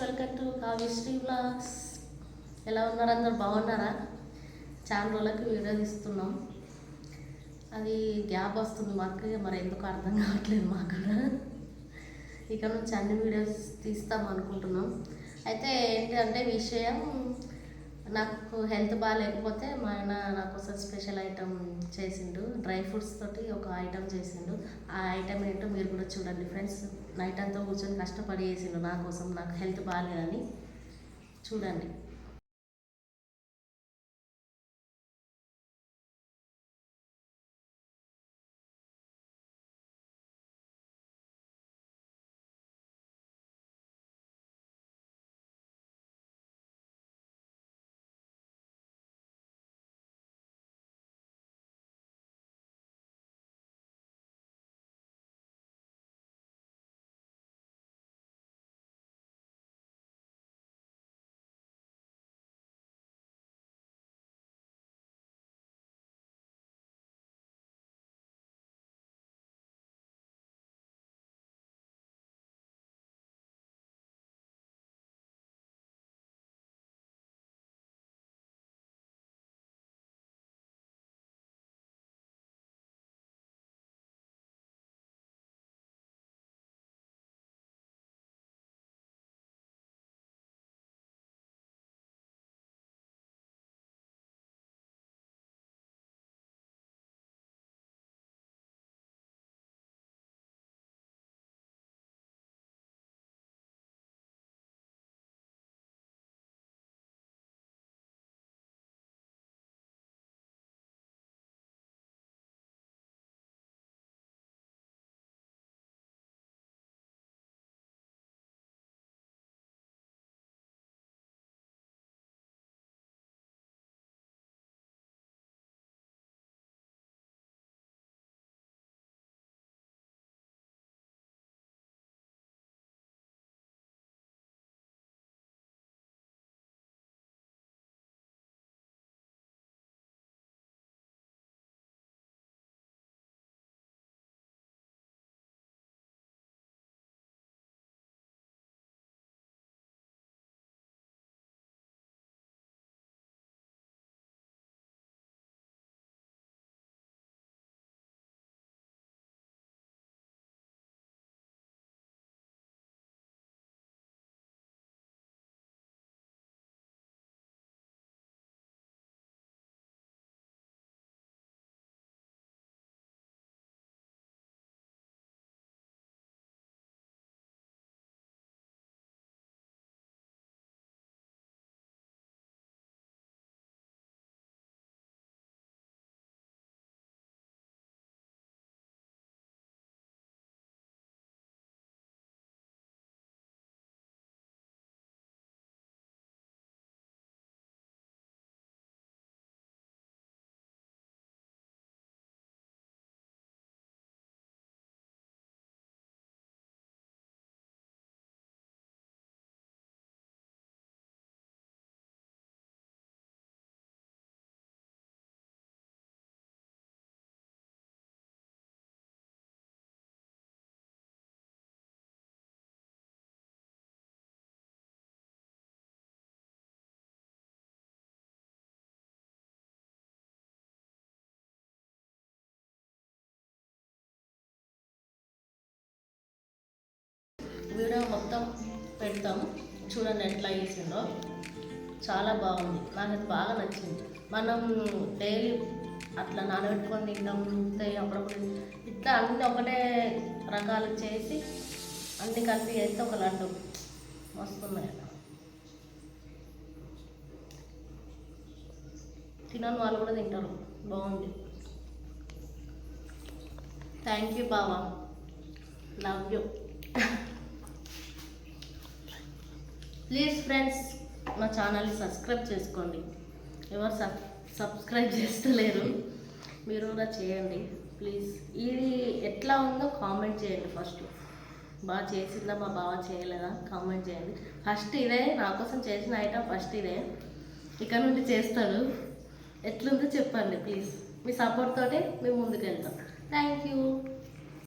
Welcome to Kavyasri blogs ఎలా ఉన్నారు అందరు? బాగున్నారా? చాలా రోజులకు వీడియో తీస్తున్నాం. అది గ్యాప్ వస్తుంది మాకు మరి ఎందుకు అర్థం కావట్లేదు మాకు. కూడా ఇక నుంచి అన్ని వీడియోస్ తీస్తాం అనుకుంటున్నాం. అయితే ఏంటంటే విషయం నాకు హెల్త్ బాగాలేకపోతే మా ఆయన నా కోసం స్పెషల్ ఐటమ్ చేసిండు. డ్రై ఫ్రూట్స్ తోటి ఒక ఐటమ్ చేసిండు. ఆ ఐటమ్ ఏంటో మీరు కూడా చూడండి ఫ్రెండ్స్. నైట్ అంతా కూర్చొని కష్టపడి చేసిండు నా కోసం. నాకు హెల్త్ బాగాలేదని చూడండి. వీడియో మొత్తం పెడతాము. చూడండి ఎట్లా చేసిందో. చాలా బాగుంది. నాకు అది బాగా నచ్చింది. మనం డైలీ అట్లా నానబెట్టుకొని తింటాం తింటే అప్పుడప్పుడు ఇట్లా అన్ని ఒకటే రకాలు చేసి అన్ని కలిపి చేస్తే ఒక లడ్డు. వస్తున్నాయి తినని వాళ్ళు కూడా తింటారు. బాగుంది. థ్యాంక్ యూ బావా. లవ్ యూ ప్లీజ్ ఫ్రెండ్స్ మా ఛానల్ని సబ్స్క్రైబ్ చేసుకోండి. ఎవరు సబ్ సబ్స్క్రైబ్ చేస్తలేరు. మీరు కూడా చేయండి. ప్లీజ్ ఇది ఎట్లా ఉందో కామెంట్ చేయండి ఫస్ట్ బాగా చేసిందా మా బావ చేయలేదా? కామెంట్ చేయండి. ఫస్ట్ ఇదే నా కోసం చేసిన ఐటమ్ ఫస్ట్ ఇదే. ఇక్కడ నుండి చేస్తారు. ఎట్లుందో చెప్పండి ప్లీజ్ మీ సపోర్ట్ తోటే మేము ముందుకు వెళ్తాం థ్యాంక్ యూ